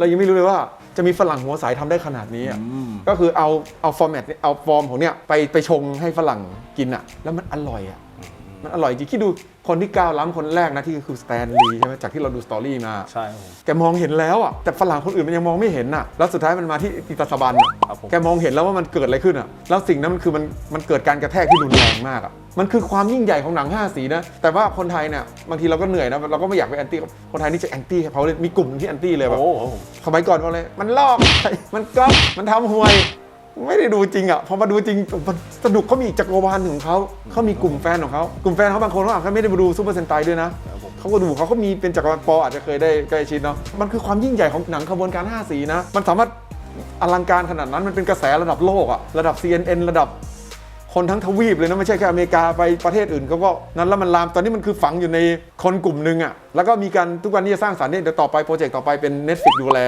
เรายังไม่รู้เลยว่าจะมีฝรั่งหัวสายทำได้ขนาดนี้อะอืมก็คือเอาเอาฟอร์แมตเอาฟอร์มของเนี่ยไปไปชงให้ฝรั่งกินอะแล้วมันอร่อยอะ มันอร่อยจริงคิดดูคนที่ก้าวล้ำคนแรกนะที่คือสแตนลีย์ใช่ไหมจากที่เราดูสตอรี่มา ใช่ครับผม แกมองเห็นแล้วอะแต่ฝรั่งคนอื่นมันยังมองไม่เห็นน่ะแล้วสุดท้ายมันมาที่อิตาสบันอะครับผม แกมองเห็นแล้วว่ามันเกิดอะไรขึ้นอะแล้วสิ่งนั้นมันคือมันมันเกิดการกระแทกที่รุนแรงมากอะมันคือความยิ่งใหญ่ของหนังห้าสีนะแต่ว่าคนไทยเนี่ยบางทีเราก็เหนื่อยนะเราก็ไม่อยากไปแอนตี้คนไทยนี่จะแอนตี้เขาเลยมีกลุ่มที่แอนตี้เลยแบบโอ้โหครับผมสมัยก่อนว่าเลยมันลอก มันก๊อปมันทำห่วย ไม่ได้ดูจริงอะพอมาดูจริงมันสนุกเขามีจักรวาลของเขาเขามีกลุ่มแฟนของเขากลุ่มแฟนเขาบางคนเขาอาจจะไม่ได้มาดูซูเปอร์เซนไตด้วยนะครับผมเขาก็ดูเขาก็มีเป็นจักรวาลปออาจจะเคยได้ใกล้ชิดเนาะมันคือความยิ่งใหญ่ของหนังขบวนการ5สีนะ มันสามารถอลังการขนาดนั้นมันเป็นกระแสระดับโลกอะระดับ CNN ระดับคนทั้งทวีปเลยนะ ไม่ใช่แค่อเมริกาไปประเทศอื่นเขาก็นั้นแล้วมันลามตอนนี้มันคือฝังอยู่ในคนกลุ่มหนึ่งอะแล้วก็มีการทุกวันนี้จะสร้างสรรค์เนี่ยเดี๋ยวต่อไปโปรเจกต์ต่อไปเป็น Netflix ดูแล